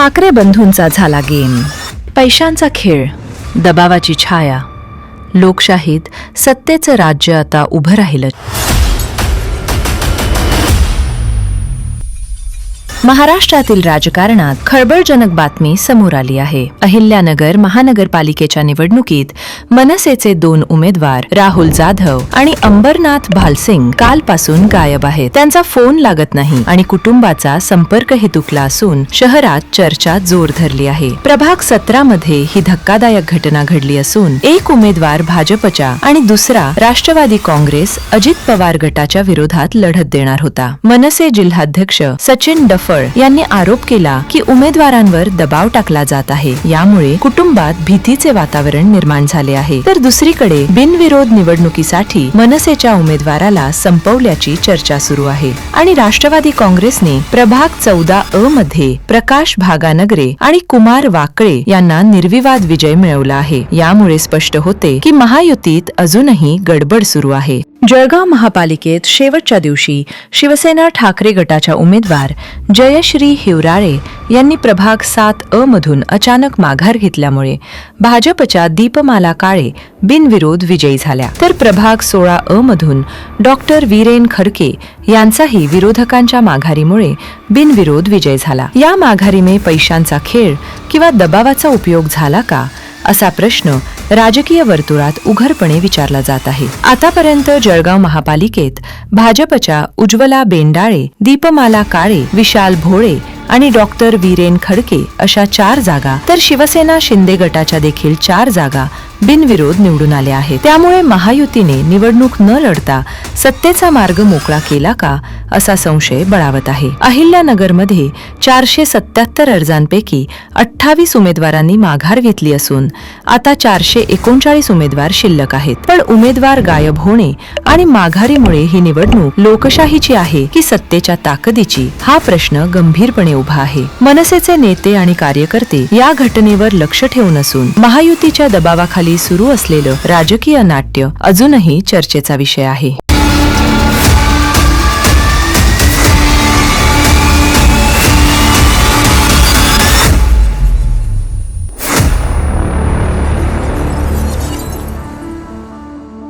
ठाकरे बंधूंचा झाला गेम. पैशांचा खेळ दबावाची छाया लोकशाहीत सत्तेचं राज्य आता उभं राहिलं. महाराष्ट्रातील राजकारणात खळबळजनक बातमी समोर आली आहे. अहिल्यानगर महानगरपालिकेच्या निवडणुकीत मनसेचे दोन उमेदवार राहुल जाधव आणि अंबरनाथ भालसिंग कालपासून गायब आहेत. त्यांचा फोन लागत नाही आणि कुटुंबाचा संपर्कही तुटला असून शहरात चर्चा जोर धरली आहे. प्रभाग सतरा मध्ये ही धक्कादायक घटना घडली असून एक उमेदवार भाजपच्या आणि दुसरा राष्ट्रवादी काँग्रेस अजित पवार गटाच्या विरोधात लढत देणार होता. मनसे जिल्हाध्यक्ष सचिन डफळ यांनी आरोप केला की उमेदवारांवर दबाव टाकला जात आहे. यामुळे कुटुंबात भीतीचे वातावरण निर्माण झाले आहे. तर दुसरीकडे बिनविरोध निवडणुकीसाठी मनसेच्या उमेदवाराला संपवल्याची चर्चा सुरू आहे. आणि राष्ट्रवादी काँग्रेसने प्रभाग चौदा अ मध्ये प्रकाश भागानगरे आणि कुमार वाकळे यांना निर्विवाद विजय मिळवला आहे. यामुळे स्पष्ट होते की महायुतीत अजूनही गडबड सुरू आहे. जळगाव महापालिकेत शेवटच्या दिवशी शिवसेना ठाकरे गटाच्या उमेदवार जयश्री हिवराळे यांनी प्रभाग सात अ मधून अचानक माघार घेतल्यामुळे भाजपच्या दीपमाला काळे बिनविरोध विजयी झाल्या. तर प्रभाग सोळा अ मधून डॉक्टर वीरेन खडके यांचाही विरोधकांच्या माघारीमुळे बिनविरोध विजय झाला. या माघारीने पैशांचा खेळ किंवा दबावाचा उपयोग झाला का? असा प्रश्न राजकीय वर्तुळात उघडपणे विचारला जात आहे. आतापर्यंत जळगाव महापालिकेत भाजपच्या उज्ज्वला बेंडाळे दीपमाला काळे विशाल भोळे आणि डॉक्टर वीरेन खडके अशा चार जागा तर शिवसेना शिंदे गटाच्या देखील चार जागा बिनविरोध निवडून आले आहेत. त्यामुळे महायुतीने निवडणूक न लढता सत्तेचा मार्ग मोकळा केला का असा संशय बळावत आहे. अहिल्यानगरमध्ये चारशे सत्याहत्तर अर्जांपैकी अठ्ठावीस उमेदवारांनी माघार घेतली असून आता चारशे एकोणचाळीस उमेदवार शिल्लक आहेत. पण उमेदवार गायब होणे आणि माघारीमुळे ही निवडणूक लोकशाहीची आहे की सत्तेच्या ताकदीची हा प्रश्न गंभीरपणे उभा आहे. मनसेचे नेते आणि कार्यकर्ते या घटनेवर लक्ष ठेवून असून महायुतीच्या दबावाखाली सुरू असलेलं राजकीय नाट्य अजूनही चर्चेचा विषय आहे.